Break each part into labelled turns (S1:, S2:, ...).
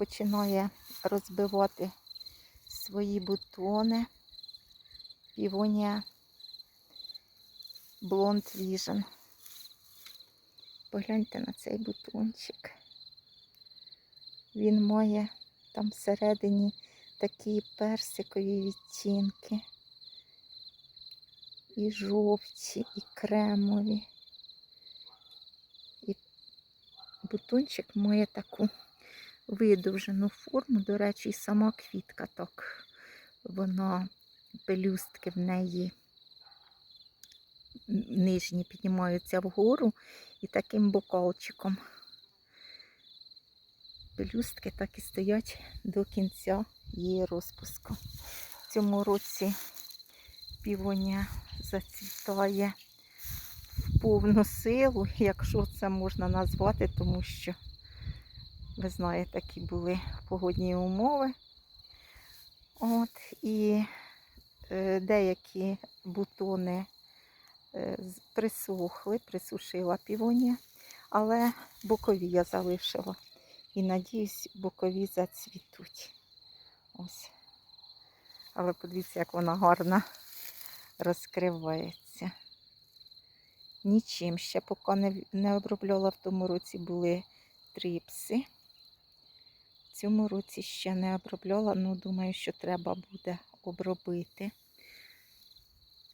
S1: починає розбивати свої бутони. Півонія Blond Vision. Погляньте на цей бутончик. Він має там всередині такі персикові відтінки. І жовті, і кремові. І бутончик має таку видовжену форму. До речі, і сама квітка так. Вона, пелюстки в неї нижні піднімаються вгору і таким бокалчиком. Пелюстки так і стоять до кінця її розпуску. В цьому році півоня зацвітає в повну силу, якщо це можна назвати, тому що, ви знаєте, такі були погодні умови. От, і е, деякі бутони е, присохли, присушила півонія, але бокові я залишила. І надіюсь, бокові зацвітуть. Ось. Але подивіться, як вона гарно розкривається. Нічим ще поки не, обробляла в тому році були трипси. Цьому році ще не обробляла, ну думаю, що треба буде обробити.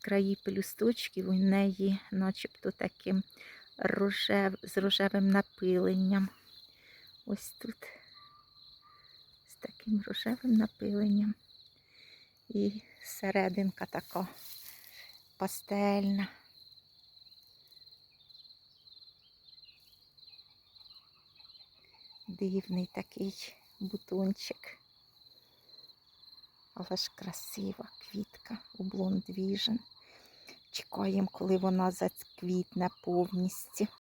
S1: Краї пелюсточків у неї начебто таким рожев, з рожевим напиленням. Ось тут з таким рожевим напиленням. І серединка така пастельна. Дивний такий бутончик. Але ж красива квітка у Vision. Чекаємо, коли вона зацвітне повністю.